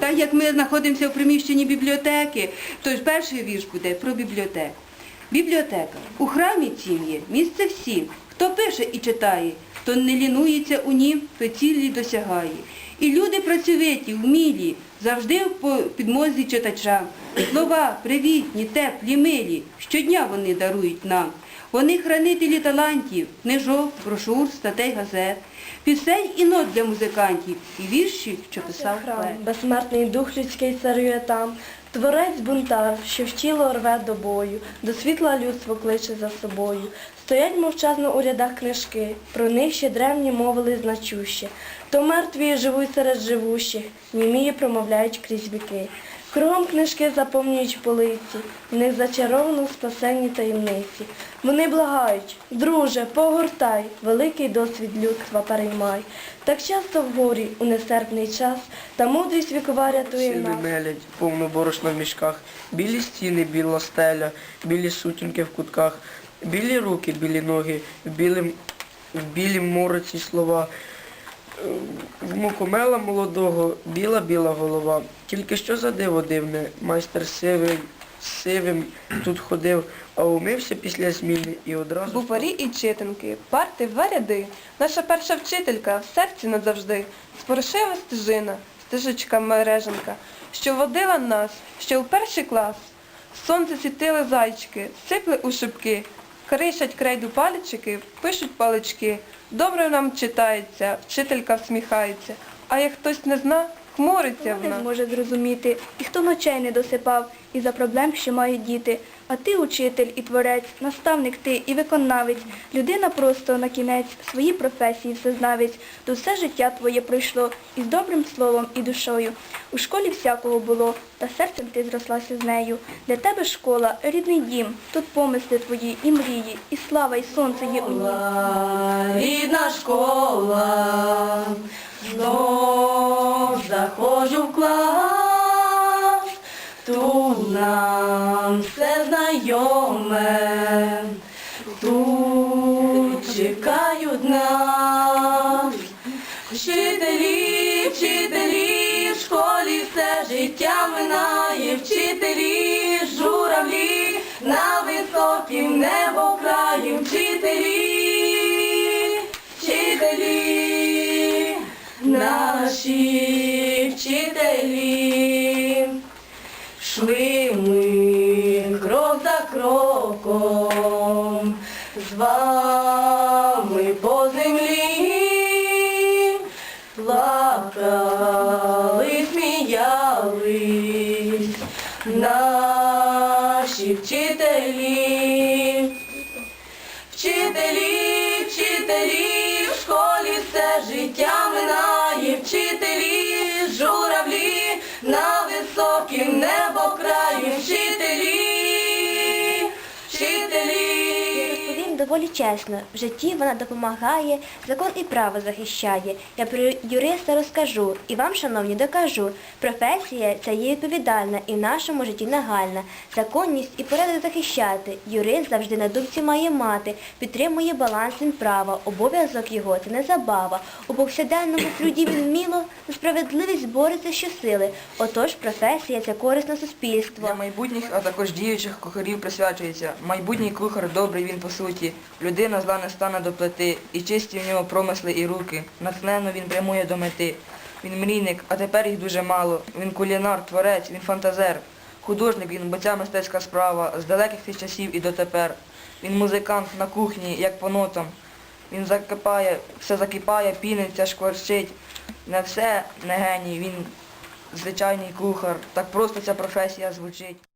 Так як ми знаходимося в приміщенні бібліотеки, то перший вірш буде про бібліотеку. Бібліотека. У храмі цім є місце всім. Хто пише і читає, хто не лінується у нім, то цілі досягає. І люди працьовиті, вмілі, завжди по підмозі читачам. Слова привітні, теплі, милі, щодня вони дарують нам. Вони хранителі талантів, книжок, брошур, статей газет, пісень і нот для музикантів, і вірші, що писав Храм, безсмертний дух людський царює там, творець бунтар, що втіло рве до бою, до світла людство кличе за собою. Стоять мовчазно у рядах книжки, про них ще древні мовили значуще. То мертві живуть серед живущих, німії промовляють крізь віки. Кругом книжки заповнюють полиці, в них зачаровано спасенні таємниці. Вони благають, друже, погортай, великий досвід людства переймай. Так часто в горі у нестерпний час, та мудрість вікова рятує нас. мелять, повно борошна в мішках, білі стіни, біла стеля, білі сутінки в кутках, білі руки, білі ноги, в білім, в білім мороці слова. В мукомела молодого біла-біла голова. Тільки що за диво дивне, майстер сивий, сивим тут ходив, а умився після зміни і одразу. Буварі і читанки, парти в два ряди. Наша перша вчителька в серці назавжди. Споришева стежина, стежечка мереженка, що водила нас ще у перший клас. Сонце світили зайчики, сипли у шибки, кришать крейду паличики, пишуть палички. Добре нам читається, вчителька всміхається. А як хтось не зна, хмуриться не вона. зможе зрозуміти, і хто ночей не досипав із-за проблем, що мають діти. А ти учитель і творець, наставник ти і виконавець, людина просто на кінець своїй професії всезнавець, то все життя твоє пройшло із добрим словом і душою. У школі всякого було, та серцем ти зрослася з нею. Для тебе школа, рідний дім, тут помисли твої і мрії, і слава, і сонце є у ній. Рідна школа, знайоме, тут чекають нас. Вчителі, вчителі, в школі все життя минає, вчителі, журавлі, на високім небо краї, вчителі, вчителі, наші вчителі. Шли ми кроком, з вами по землі, плакали, сміялись наші вчителі. Вчителі, вчителі, в школі все життя минає, вчителі, журавлі, на високім небо краї, вчителі, вчителі. Доволі чесно. В житті вона допомагає, закон і право захищає. Я про юриста розкажу і вам, шановні, докажу. Професія ця є відповідальна і в нашому житті нагальна. Законність і порядок захищати. Юрист завжди на думці має мати, підтримує баланс він права. Обов'язок його це не забава. У повсякденному труді він вміло справедливість бореться щосили. Отож, професія це корисне суспільство. Для майбутніх, а також діючих кухарів присвячується. Майбутній кухар добрий він по суті. Людина зла не стане до плити, і чисті в нього промисли і руки. Натхненно він прямує до мети. Він мрійник, а тепер їх дуже мало. Він кулінар, творець, він фантазер. Художник він, бо ця мистецька справа з далеких тих часів і дотепер. Він музикант на кухні, як по нотам. Він закипає, все закипає, піниться, шкварчить. Не все не геній, він звичайний кухар. Так просто ця професія звучить.